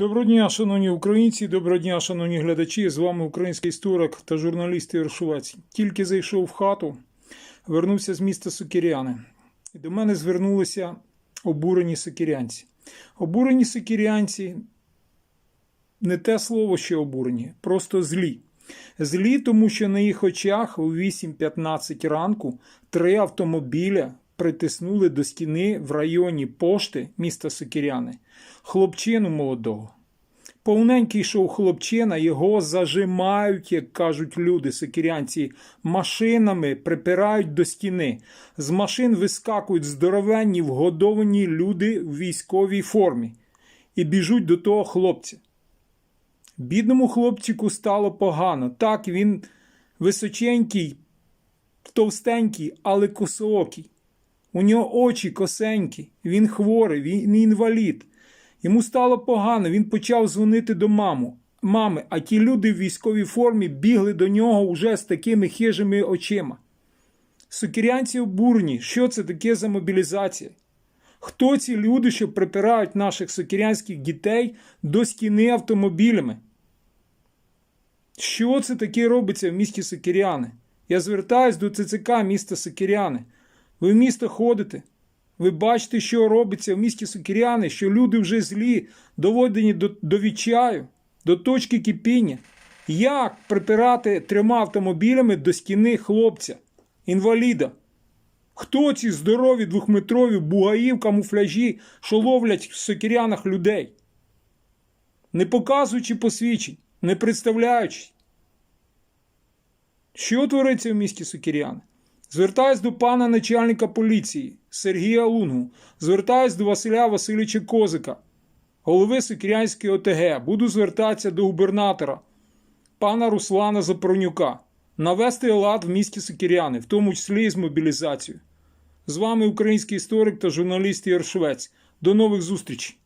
Доброго дня, шановні українці, доброго дня, шановні глядачі. З вами український історик та журналіст Ігор Тільки зайшов в хату, вернувся з міста Сокиряни. І до мене звернулися обурені сокирянці. Обурені сокирянці не те слово, що обурені, просто злі. Злі, тому що на їх очах о 8.15 ранку три автомобіля притиснули до стіни в районі пошти міста Сокиряни хлопчину молодого. Повненький йшов хлопчина, його зажимають, як кажуть люди, сокирянці, машинами припирають до стіни. З машин вискакують здоровенні, вгодовані люди в військовій формі і біжуть до того хлопця. Бідному хлопчику стало погано. Так, він височенький, товстенький, але косоокий. У нього очі косенькі, він хворий, він інвалід. Йому стало погано, він почав дзвонити до маму. мами, а ті люди в військовій формі бігли до нього уже з такими хижими очима. Сокирянці обурені, що це таке за мобілізація? Хто ці люди, що припирають наших сокирянських дітей до стіни автомобілями? Що це таке робиться в місті Сокиряни? Я звертаюсь до ЦЦК міста Сокиряни. Ви в місто ходите, ви бачите, що робиться в місті Сокиряни, що люди вже злі, доведені до, до відчаю, до точки кипіння. Як припирати трьома автомобілями до стіни хлопця, інваліда? Хто ці здорові двохметрові бугаї в камуфляжі, що ловлять в сокирянах людей? Не показуючи посвідчень, не представляючись. Що твориться в місті Сокиряни? Звертаюсь до пана начальника поліції Сергія Лунгу. Звертаюсь до Василя Васильовича Козика, голови Сокирянської ОТГ. Буду звертатися до губернатора, пана Руслана Запорнюка, навести лад в місті Сокиряни, в тому числі і з мобілізацією. З вами український історик та журналіст Ігор Швець. До нових зустрічей!